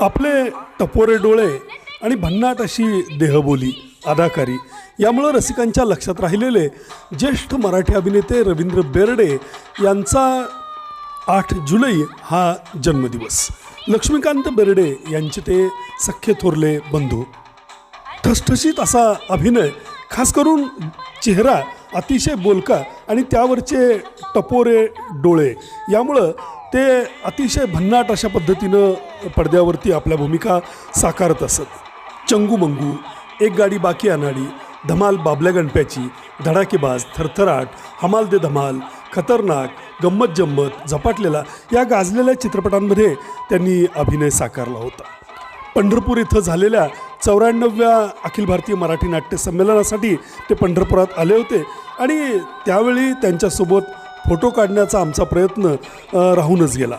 आपले टपोरे डोळे आणि भन्नाट अशी देहबोली अदाकारी यामुळं रसिकांच्या लक्षात राहिलेले ज्येष्ठ मराठी अभिनेते रवींद्र बेर्डे यांचा आठ जुलै हा जन्मदिवस. लक्ष्मीकांत बेर्डे यांचे ते सख्खे थोरले बंधू. ठसठशीत असा अभिनय खास करून चेहरा अतिशय बोलका आणि त्यावरचे टपोरे डोळे. यामुळं ते अतिशय भन्नाट अशा पद्धतीनं पडद्यावरती आपल्या भूमिका साकारत असत. चंगू मंगू एक गाडी बाकी अनाडी धमाल बाबल्या गणप्याची धडाकेबाज थरथराट हमाल दे धमाल खतरनाक गंमत जम्मत झपाटलेला या गाजलेल्या चित्रपटांमध्ये त्यांनी अभिनय साकारला होता. पंढरपूर इथं झालेल्या चौऱ्याण्णव्या अखिल भारतीय मराठी नाट्य संमेलनासाठी ते पंढरपुरात आले होते आणि त्यावेळी त्यांच्यासोबत फोटो काढण्याचा आमचा प्रयत्न राहूनच गेला.